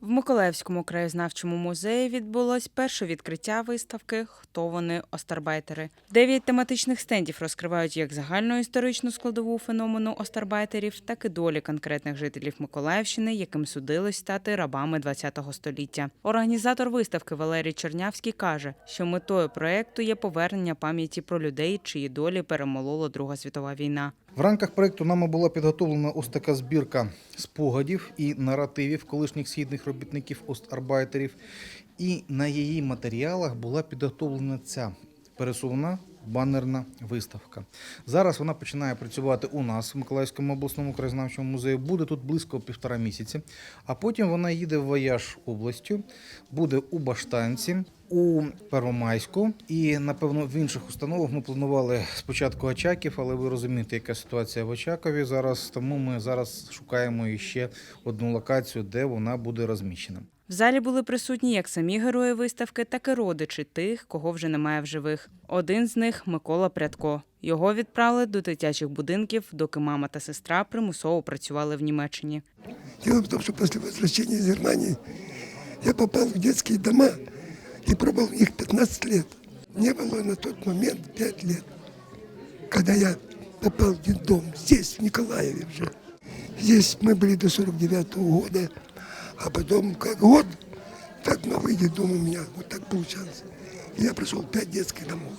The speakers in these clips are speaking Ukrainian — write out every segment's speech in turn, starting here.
В Миколаївському краєзнавчому музеї відбулось перше відкриття виставки Хто вони остарбайтери. Дев'ять тематичних стендів розкривають як загальну історичну складову феномену остарбайтерів, так і долі конкретних жителів Миколаївщини, яким судилось стати рабами ХХ століття. Організатор виставки Валерій Чернявський каже, що метою проекту є повернення пам'яті про людей, чиї долі перемолола Друга світова війна. В рамках проєкту нами була підготовлена ось така збірка спогадів і наративів колишніх східних робітників остарбайтерів. І на її матеріалах була підготовлена ця пересувна банерна виставка. Зараз вона починає працювати у нас в Миколаївському обласному краєзнавчому музеї. Буде тут близько півтора місяці. А потім вона їде в вояж областю, буде у Баштанці, у Первомайську і, напевно, в інших установах ми планували спочатку Очаків, але ви розумієте, яка ситуація в Очакові зараз. Тому ми зараз шукаємо ще одну локацію, де вона буде розміщена. В залі були присутні як самі герої виставки, так і родичі тих, кого вже немає в живих. Один з них Микола Прядко. Його відправили до дитячих будинків, доки мама та сестра примусово працювали в Німеччині. Дело в том, что после возвращения из Германии я попал в детские дома и пробыл в них 15 лет. Мне было на тот момент 5 лет, когда я попал в детдом здесь, в Николаеве уже. Здесь мы были до 49 года, а потом как год, так новый детдом у меня, вот так получалось. И я прошел 5 детских домов.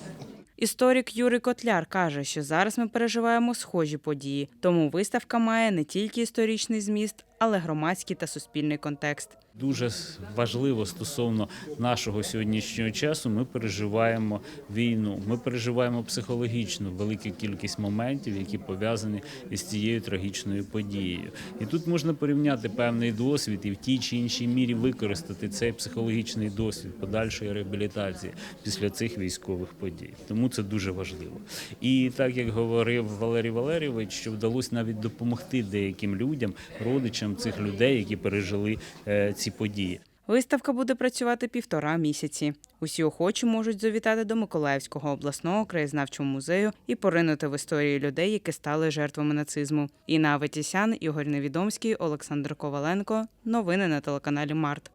Історик Юрій Котляр каже, що зараз ми переживаємо схожі події, тому виставка має не тільки історичний зміст, але громадський та суспільний контекст. Дуже важливо стосовно нашого сьогоднішнього часу. Ми переживаємо війну. Ми переживаємо психологічну велику кількість моментів, які пов'язані із цією трагічною подією. І тут можна порівняти певний досвід і в тій чи іншій мірі використати цей психологічний досвід подальшої реабілітації після цих військових подій. Тому це дуже важливо. І так як говорив Валерій Валерійович, що вдалося навіть допомогти деяким людям, родичам цих людей, які пережили е, ці події. Виставка буде працювати півтора місяці. Усі охочі можуть завітати до Миколаївського обласного краєзнавчого музею і поринути в історії людей, які стали жертвами нацизму. Інна Аветісян, Ігор Невідомський, Олександр Коваленко. Новини на телеканалі Март.